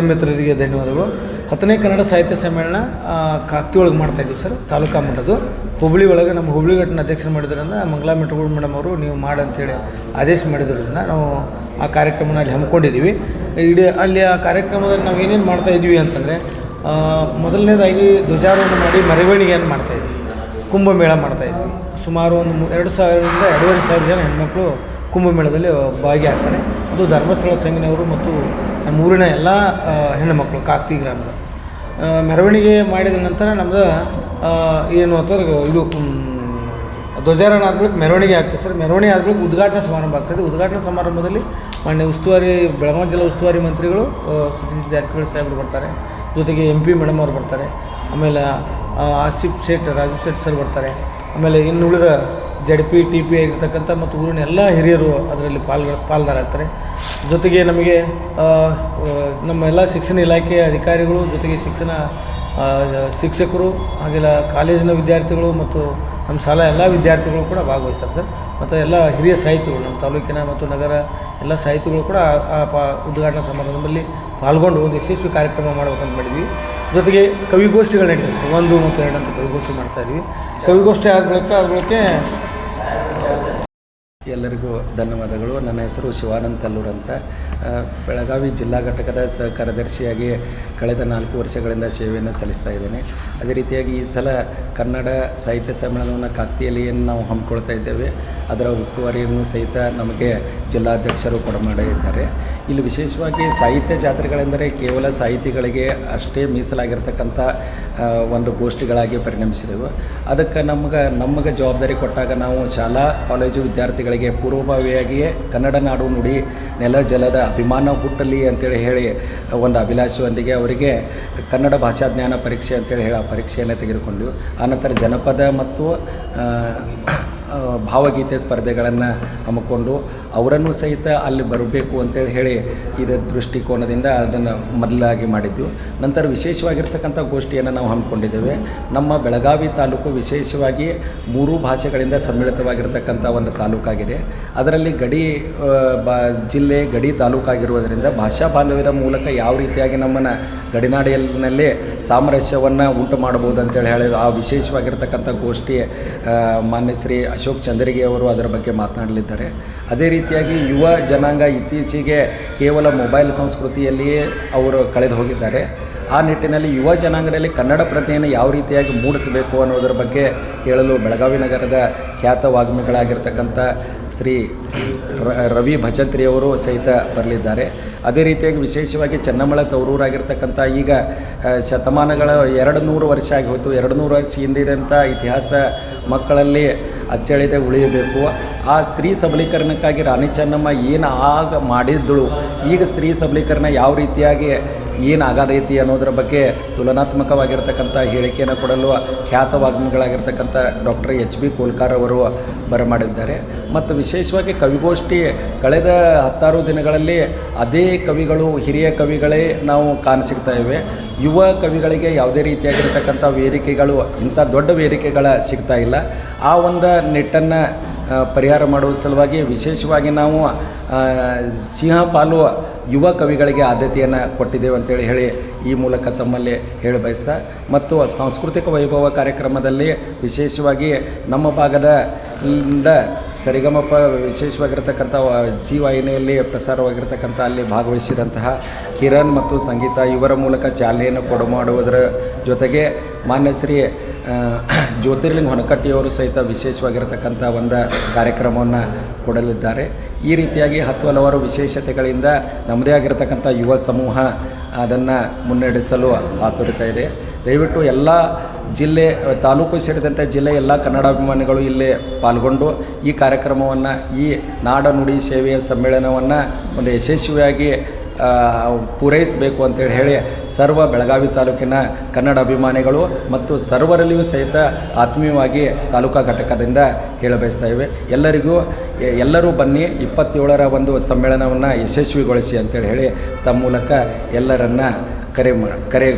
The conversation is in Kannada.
ಮಿತ್ರರಿಗೆ ಧನ್ಯವಾದಗಳು. ಹತ್ತನೇ ಕನ್ನಡ ಸಾಹಿತ್ಯ ಸಮ್ಮೇಳನ ಕಾಕ್ತಿ ಒಳಗೆ ಮಾಡ್ತಾ ಇದ್ದೀವಿ ಸರ್, ತಾಲೂಕಾ ಮಟ್ಟದ್ದು. ಹುಬ್ಳಿ ಒಳಗೆ ನಮ್ಮ ಹುಬ್ಳಿ ಘಟನ ಅಧ್ಯಕ್ಷ ಮಾಡಿದ್ರಿಂದ ಮಂಗಲಾ ಮೆಟ್ರೋಗಳು ಮೇಡಮ್ ಅವರು ನೀವು ಮಾಡಿ ಅಂತೇಳಿ ಆದೇಶ ಮಾಡಿದ್ರಿಂದ ನಾವು ಆ ಕಾರ್ಯಕ್ರಮನ ಅಲ್ಲಿ ಹಮ್ಮಿಕೊಂಡಿದ್ದೀವಿ. ಇಡೀ ಅಲ್ಲಿ ಆ ಕಾರ್ಯಕ್ರಮದಲ್ಲಿ ನಾವು ಏನೇನು ಮಾಡ್ತಾ ಇದ್ವಿ ಅಂತಂದರೆ ಮೊದಲನೇದಾಗಿ ಧ್ವಜಾರೋಹಣ ಮಾಡಿ ಮೆರವಣಿಗೆಯನ್ನು ಮಾಡ್ತಾ ಇದ್ವಿ ಕುಂಭಮೇಳ ಮಾಡ್ತಾ ಇದ್ವಿ ಸುಮಾರು ಒಂದು ಎರಡು ಸಾವಿರದಿಂದ ಎರಡೂವರೆ ಸಾವಿರ ಜನ ಹೆಣ್ಮಕ್ಳು ಕುಂಭಮೇಳದಲ್ಲಿ ಭಾಗಿಯಾಗ್ತಾರೆ. ಅದು ಧರ್ಮಸ್ಥಳ ಸಂಘನವರು ಮತ್ತು ನಮ್ಮ ಊರಿನ ಎಲ್ಲ ಹೆಣ್ಣುಮಕ್ಕಳು ಕಾಕ್ತಿ ಗ್ರಾಮದ. ಮೆರವಣಿಗೆ ಮಾಡಿದ ನಂತರ ನಮ್ದು ಏನು ಅಂತಂದ್ರೆ ಇದು ಧ್ವಜಾರೋಹಣ ಆದ್ಮೇಲೆ ಮೆರವಣಿಗೆ ಆಗ್ತದೆ ಸರ್. ಮೆರವಣಿಗೆ ಆದ್ಮೇಲೆ ಉದ್ಘಾಟನಾ ಸಮಾರಂಭ ಆಗ್ತದೆ. ಉದ್ಘಾಟನಾ ಸಮಾರಂಭದಲ್ಲಿ ಮಾನ್ಯ ಉಸ್ತುವಾರಿ, ಬೆಳಗಾವಿ ಜಿಲ್ಲಾ ಉಸ್ತುವಾರಿ ಮಂತ್ರಿಗಳು ಸತೀಶ್ ಜಾರಕಿಹೊಳಿ ಸಾಹೇಬರು ಬರ್ತಾರೆ. ಜೊತೆಗೆ ಎಂ ಪಿ ಮೇಡಮ್ ಅವರು ಬರ್ತಾರೆ. ಆಮೇಲೆ ಆಸಿಫ್ ಶೇಟ್ ರಾಜೀವ್ ಶೇಟ್ ಸರ್ ಬರ್ತಾರೆ. ಆಮೇಲೆ ಇನ್ನು ಉಳಿದ ಜಡ್ ಪಿ, ಟಿ ಪಿ ಆಗಿರ್ತಕ್ಕಂಥ ಮತ್ತು ಊರಿನ ಎಲ್ಲ ಹಿರಿಯರು ಅದರಲ್ಲಿ ಪಾಲ್ಗ ಪಾಲ್ದಾರಾಗ್ತಾರೆ ಜೊತೆಗೆ ನಮಗೆ ನಮ್ಮ ಎಲ್ಲ ಶಿಕ್ಷಣ ಇಲಾಖೆಯ ಅಧಿಕಾರಿಗಳು, ಜೊತೆಗೆ ಶಿಕ್ಷಣ ಶಿಕ್ಷಕರು, ಹಾಗೆಲ್ಲ ಕಾಲೇಜಿನ ವಿದ್ಯಾರ್ಥಿಗಳು ಮತ್ತು ನಮ್ಮ ಶಾಲಾ ಎಲ್ಲ ವಿದ್ಯಾರ್ಥಿಗಳು ಕೂಡ ಭಾಗವಹಿಸ್ತಾರೆ ಸರ್. ಮತ್ತು ಎಲ್ಲ ಹಿರಿಯ ಸಾಹಿತಿಗಳು, ನಮ್ಮ ತಾಲೂಕಿನ ಮತ್ತು ನಗರ ಎಲ್ಲ ಸಾಹಿತಿಗಳು ಕೂಡ ಆ- ಪಾ, ಉದ್ಘಾಟನಾ ಸಮಾರಂಭದಲ್ಲಿ ಪಾಲ್ಗೊಂಡು ಒಂದು ಯಶಸ್ವಿ ಕಾರ್ಯಕ್ರಮ ಮಾಡ್ಬೇಕಂತ ಮಾಡಿದ್ವಿ. ಜೊತೆಗೆ ಕವಿಗೋಷ್ಠಿಗಳು ನಡೀತವೆ ಸರ್. ಒಂದು ಮತ್ತು ಎರಡು ಅಂತ ಕವಿಗೋಷ್ಠಿ ಮಾಡ್ತಾಯಿದ್ವಿ ಕವಿಗೋಷ್ಠಿ ಆದ ಬಳಿಕ ಅದಕ್ಕೆ ಎಲ್ಲರಿಗೂ ಧನ್ಯವಾದಗಳು. ನನ್ನ ಹೆಸರು ಶಿವಾನಂದ ತಲ್ಲೂರ್ ಅಂತ. ಬೆಳಗಾವಿ ಜಿಲ್ಲಾ ಘಟಕದ ಸ ಕಾರ್ಯದರ್ಶಿಯಾಗಿ ಕಳೆದ ನಾಲ್ಕು ವರ್ಷಗಳಿಂದ ಸೇವೆಯನ್ನು ಸಲ್ಲಿಸ್ತಾ ಇದ್ದೇನೆ. ಅದೇ ರೀತಿಯಾಗಿ ಈ ಸಲ ಕನ್ನಡ ಸಾಹಿತ್ಯ ಸಮ್ಮೇಳನವನ್ನು ಕಾಕ್ತಿಯಲ್ಲಿ ನಾವು ಹಮ್ಮಿಕೊಳ್ತಾ ಇದ್ದೇವೆ, ಅದರ ಉಸ್ತುವಾರಿಯನ್ನು ಸಹಿತ ನಮಗೆ ಜಿಲ್ಲಾಧ್ಯಕ್ಷರು ಕೊಡಮಾಡಿದ್ದಾರೆ. ಇಲ್ಲಿ ವಿಶೇಷವಾಗಿ ಸಾಹಿತ್ಯ ಜಾತ್ರೆಗಳೆಂದರೆ ಕೇವಲ ಸಾಹಿತಿಗಳಿಗೆ ಅಷ್ಟೇ ಮೀಸಲಾಗಿರ್ತಕ್ಕಂಥ ಒಂದು ಗೋಷ್ಠಿಗಳಾಗಿ ಪರಿಣಮಿಸಿದೆವು. ಅದಕ್ಕೆ ನಮ್ಗೆ, ನಮಗೆ ಜವಾಬ್ದಾರಿ ಕೊಟ್ಟಾಗ ನಾವು ಶಾಲಾ, ಕಾಲೇಜು ವಿದ್ಯಾರ್ಥಿಗಳಿಗೆ ಪೂರ್ವಭಾವಿಯಾಗಿಯೇ ಕನ್ನಡ ನಾಡು ನುಡಿ ನೆಲ ಜಲದ ಅಭಿಮಾನ ಹುಟ್ಟಲಿ ಅಂತೇಳಿ ಹೇಳಿ ಒಂದು ಅಭಿಲಾಷೆಯೊಂದಿಗೆ ಅವರಿಗೆ ಕನ್ನಡ ಭಾಷಾ ಜ್ಞಾನ ಪರೀಕ್ಷೆ ಅಂತೇಳಿ ಹೇಳಿ ಆ ಪರೀಕ್ಷೆಯನ್ನು ತೆಗೆದುಕೊಂಡ್ವಿ. ಆನಂತರ ಜನಪದ ಮತ್ತು ಭಾವಗೀತೆ ಸ್ಪರ್ಧೆಗಳನ್ನು ಹಮ್ಮಿಕೊಂಡು ಅವರನ್ನು ಸಹಿತ ಅಲ್ಲಿ ಬರಬೇಕು ಅಂತೇಳಿ ಹೇಳಿ ಇದರ ದೃಷ್ಟಿಕೋನದಿಂದ ಅದನ್ನು ಮೊದಲಾಗಿ ಮಾಡಿದ್ದೆವು ನಂತರ ವಿಶೇಷವಾಗಿರ್ತಕ್ಕಂಥ ಗೋಷ್ಠಿಯನ್ನು ನಾವು ಹಮ್ಮಿಕೊಂಡಿದ್ದೇವೆ. ನಮ್ಮ ಬೆಳಗಾವಿ ತಾಲೂಕು ವಿಶೇಷವಾಗಿ ಮೂರು ಭಾಷೆಗಳಿಂದ ಸಮ್ಮಿಳಿತವಾಗಿರ್ತಕ್ಕಂಥ ಒಂದು ತಾಲೂಕಾಗಿದೆ. ಅದರಲ್ಲಿ ಗಡಿ ಬಾ, ಜಿಲ್ಲೆ ಗಡಿ ತಾಲೂಕಾಗಿರುವುದರಿಂದ ಭಾಷಾ ಬಾಂಧವ್ಯದ ಮೂಲಕ ಯಾವ ರೀತಿಯಾಗಿ ನಮ್ಮನ್ನು ಗಡಿನಾಡಿಯಲ್ಲಿನಲ್ಲೇ ಸಾಮರಸ್ಯವನ್ನು ಉಂಟು ಮಾಡಬಹುದು ಅಂತೇಳಿ ಹೇಳಿ ಆ ವಿಶೇಷವಾಗಿರ್ತಕ್ಕಂಥ ಗೋಷ್ಠಿ ಮಾನ್ಯ ಶ್ರೀ ಅಶೋಕ್ ಚಂದ್ರಿಗೆ ಅವರು ಅದರ ಬಗ್ಗೆ ಮಾತನಾಡಲಿದ್ದಾರೆ. ಅದೇ ರೀತಿಯಾಗಿ ಯುವ ಜನಾಂಗ ಇತ್ತೀಚೆಗೆ ಕೇವಲ ಮೊಬೈಲ್ ಸಂಸ್ಕೃತಿಯಲ್ಲಿಯೇ ಅವರು ಕಳೆದು ಹೋಗಿದ್ದಾರೆ. ಆ ನಿಟ್ಟಿನಲ್ಲಿ ಯುವ ಜನಾಂಗದಲ್ಲಿ ಕನ್ನಡ ಪ್ರಜ್ಞೆಯನ್ನು ಯಾವ ರೀತಿಯಾಗಿ ಮೂಡಿಸಬೇಕು ಅನ್ನೋದರ ಬಗ್ಗೆ ಹೇಳಲು ಬೆಳಗಾವಿ ನಗರದ ಖ್ಯಾತ ವಾಗ್ಮಿಗಳಾಗಿರ್ತಕ್ಕಂಥ ಶ್ರೀ ರವಿ ಭಜಂತ್ರಿ ಅವರು ಸಹಿತ ಬರಲಿದ್ದಾರೆ. ಅದೇ ರೀತಿಯಾಗಿ ವಿಶೇಷವಾಗಿ ಚೆನ್ನಮಳೆ ತವರೂರಾಗಿರ್ತಕ್ಕಂಥ ಈಗ ಶತಮಾನಗಳ ಎರಡು ನೂರು ವರ್ಷ ಆಗಿ ಹೋಯಿತು ಎರಡು ನೂರು ವರ್ಷ ಹಿಂದಿರಂಥ ಇತಿಹಾಸ ಮಕ್ಕಳಲ್ಲಿ ಅಚ್ಚಳಿದೆ ಉಳಿಯಬೇಕು. ಆ ಸ್ತ್ರೀ ಸಬಲೀಕರಣಕ್ಕಾಗಿ ರಾಣಿ ಚೆನ್ನಮ್ಮ ಏನು ಆಗ ಮಾಡಿದ್ದಳು? ಈಗ ಸ್ತ್ರೀ ಸಬಲೀಕರಣ ಯಾವ ರೀತಿಯಾಗಿ ಏನು ಅನ್ನೋದ್ರ ಅನ್ನೋದರ ಬಗ್ಗೆ ತುಲನಾತ್ಮಕವಾಗಿರ್ತಕ್ಕಂಥ ಹೇಳಿಕೆಯನ್ನು ಕೊಡಲು ಖ್ಯಾತ ವಾಗ್ಮಿಗಳಾಗಿರ್ತಕ್ಕಂಥ ಡಾಕ್ಟರ್ ಎಚ್ ಬಿ ಕೋಲ್ಕಾರ್ ಅವರು ಬರಮಾಡಿದ್ದಾರೆ. ಮತ್ತು ವಿಶೇಷವಾಗಿ ಕವಿಗೋಷ್ಠಿ ಕಳೆದ ಹತ್ತಾರು ದಿನಗಳಲ್ಲಿ ಅದೇ ಕವಿಗಳು, ಹಿರಿಯ ಕವಿಗಳೇ ನಾವು ಕಾಣಸಿಗ್ತಾ ಇವೆ. ಯುವ ಕವಿಗಳಿಗೆ ಯಾವುದೇ ರೀತಿಯಾಗಿರ್ತಕ್ಕಂಥ ವೇದಿಕೆಗಳು, ಇಂಥ ದೊಡ್ಡ ವೇದಿಕೆಗಳ ಸಿಗ್ತಾ ಇಲ್ಲ. ಆ ಒಂದು ನಿಟ್ಟನ್ನು ಪರಿಹಾರ ಮಾಡುವ ಸಲುವಾಗಿ ವಿಶೇಷವಾಗಿ ನಾವು ಸಿಂಹ ಸಿಂಹಪಾಲು ಯುವ ಕವಿಗಳಿಗೆ ಆದ್ಯತೆಯನ್ನು ಕೊಟ್ಟಿದ್ದೇವೆ ಅಂತೇಳಿ ಹೇಳಿ ಈ ಮೂಲಕ ತಮ್ಮಲ್ಲಿ ಹೇಳಿ ಬಯಸ್ತಾ, ಮತ್ತು ಸಾಂಸ್ಕೃತಿಕ ವೈಭವ ಕಾರ್ಯಕ್ರಮದಲ್ಲಿ ವಿಶೇಷವಾಗಿ ನಮ್ಮ ಭಾಗದ ಇಂದ ಸರಿಗಮಪ ವಿಶೇಷವಾಗಿರ್ತಕ್ಕಂಥ ವ- ಜಿ ವಾಹಿನಿಯಲ್ಲಿ ಪ್ರಸಾರವಾಗಿರ್ತಕ್ಕಂಥ ಅಲ್ಲಿ ಭಾಗವಹಿಸಿದಂತಹ ಕಿರಣ್ ಮತ್ತು ಸಂಗೀತ ಇವರ ಮೂಲಕ ಚಾಲನೆಯನ್ನು ಕೊಡು ಮಾಡುವುದರ ಜೊತೆಗೆ ಮಾನ್ಯ ಶ್ರೀ ಜ್ಯೋತಿರ್ಲಿಂಗ ಹೊನಕಟ್ಟಿಯವರು ಸಹಿತ ವಿಶೇಷವಾಗಿರತಕ್ಕಂಥ ಒಂದು ಕಾರ್ಯಕ್ರಮವನ್ನು ಕೊಡಲಿದ್ದಾರೆ. ಈ ರೀತಿಯಾಗಿ ಹತ್ತು ಹಲವಾರು ವಿಶೇಷತೆಗಳಿಂದ ನಮ್ಮದೇ ಆಗಿರತಕ್ಕಂಥ ಯುವ ಸಮೂಹ ಅದನ್ನು ಮುನ್ನಡೆಸಲು ಆತುರಿತಾ ಇದೆ. ದಯವಿಟ್ಟು ಎಲ್ಲ ಜಿಲ್ಲೆ, ತಾಲೂಕು ಸೇರಿದಂತೆ ಜಿಲ್ಲೆ ಎಲ್ಲ ಕನ್ನಡಾಭಿಮಾನಿಗಳು ಇಲ್ಲಿ ಪಾಲ್ಗೊಂಡು ಈ ಕಾರ್ಯಕ್ರಮವನ್ನು, ಈ ನಾಡ ನುಡಿ ಸೇವೆಯ ಸಮ್ಮೇಳನವನ್ನು ಒಂದು ಯಶಸ್ವಿಯಾಗಿ ಪೂರೈಸಬೇಕು ಅಂತೇಳಿ ಹೇಳಿ ಸರ್ವ ಬೆಳಗಾವಿ ತಾಲೂಕಿನ ಕನ್ನಡ ಅಭಿಮಾನಿಗಳು ಮತ್ತು ಸರ್ವರಲ್ಲಿಯೂ ಸಹಿತ ಆತ್ಮೀಯವಾಗಿ ತಾಲೂಕಾ ಘಟಕದಿಂದ ಹೇಳಬಯಸ್ತಾ ಇವೆ. ಎಲ್ಲರಿಗೂ ಎಲ್ಲರೂ ಬನ್ನಿ, ಇಪ್ಪತ್ತೇಳರ ಒಂದು ಸಮ್ಮೇಳನವನ್ನು ಯಶಸ್ವಿಗೊಳಿಸಿ ಅಂತೇಳಿ ಹೇಳಿ ತಮ್ಮ ಮೂಲಕ ಎಲ್ಲರನ್ನ ಕರೆ ಮಾ, ಕರೆ